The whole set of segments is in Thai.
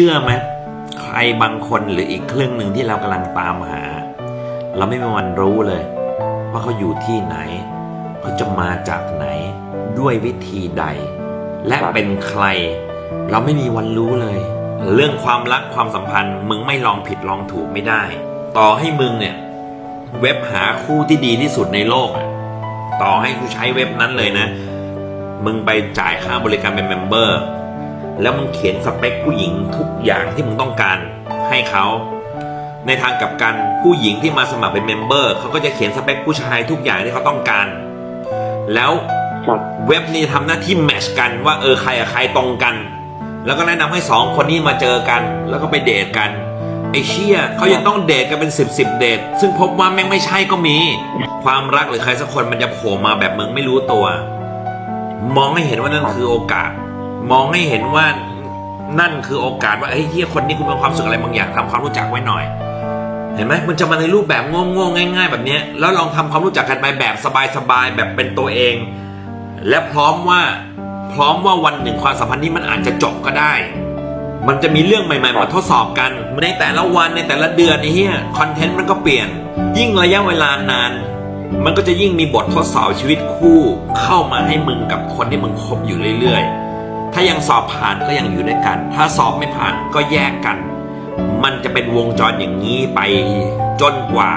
ชื่อไหมใครบางคนหรืออีกครึ่งหนึ่งที่เรากำลังตามหา เราไม่มีวันรู้เลย ว่าเขาอยู่ที่ไหนเขาจะมาจากไหน ด้วยวิธีใด และเป็นใคร เราไม่มีวันรู้เลย เรื่องความรักความสัมพันธ์ มึงไม่ลองผิดลองถูกไม่ได้ ต่อให้มึงเนี่ยเว็บหาคู่ที่ดีที่สุดในโลกต่อให้กูใช้เว็บนั้นเลยนะ มึงไปจ่ายค่าบริการเป็นเมมเบอร์ แล้วมึงเขียนสเปคผู้หญิงทุกอย่างที่มึงต้องการให้เขา ในทางกลับกันผู้หญิงที่มาสมัครเป็นเมมเบอร์เขาก็จะเขียนสเปคผู้ชายทุกอย่างที่เขาต้องการ แล้วเว็บนี้ทำหน้าที่แมชกันว่าเออใครกับใครตรงกัน แล้วก็แนะนำให้สองคนนี้มาเจอกัน แล้วก็ไปเดทกันไอเชี่ยเขายังต้องเดทกันเป็นสิบสิบเดทซึ่งพบว่าแม่งไม่ใช่ก็มี ความรักหรือใครสักคนมันจะโผล่มาแบบมึงไม่รู้ตัว มองให้เห็นว่านั่นคือโอกาส มองให้เห็นว่านั่นคือโอกาสว่าเฮ้ยเฮียคนนี้คุณมีความสุขอะไรบางอย่างทำความรู้จักไว้หน่อย เห็นไหมมันจะมาในรูปแบบโง่ๆง่าย ๆ แบบนี้แล้วลองทำความรู้จักกันไปแบบสบายๆแบบเป็นตัวเอง และพร้อมว่าพร้อมว่าวันหนึ่งความสัมพันธ์นี้มันอาจจะจบก็ได้ มันจะมีเรื่องใหม่ๆมาทดสอบกัน ในแต่ละวันในแต่ละเดือนไอ้เหี้ยคอนเทนต์มันก็เปลี่ยน ยิ่งระยะเวลานาน มันก็จะยิ่งมีบททดสอบชีวิตคู่เข้ามาให้มึงกับคนที่มึงคบอยู่เรื่อย ๆ ถ้ายังสอบผ่านก็ยังอยู่ด้วยกัน ถ้าสอบไม่ผ่านก็แยกกัน มันจะเป็นวงจรอย่างนี้ไปจนกว่า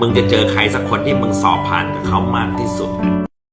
มึงจะเจอใครสักคนที่มึงสอบผ่านกับเขามากที่สุด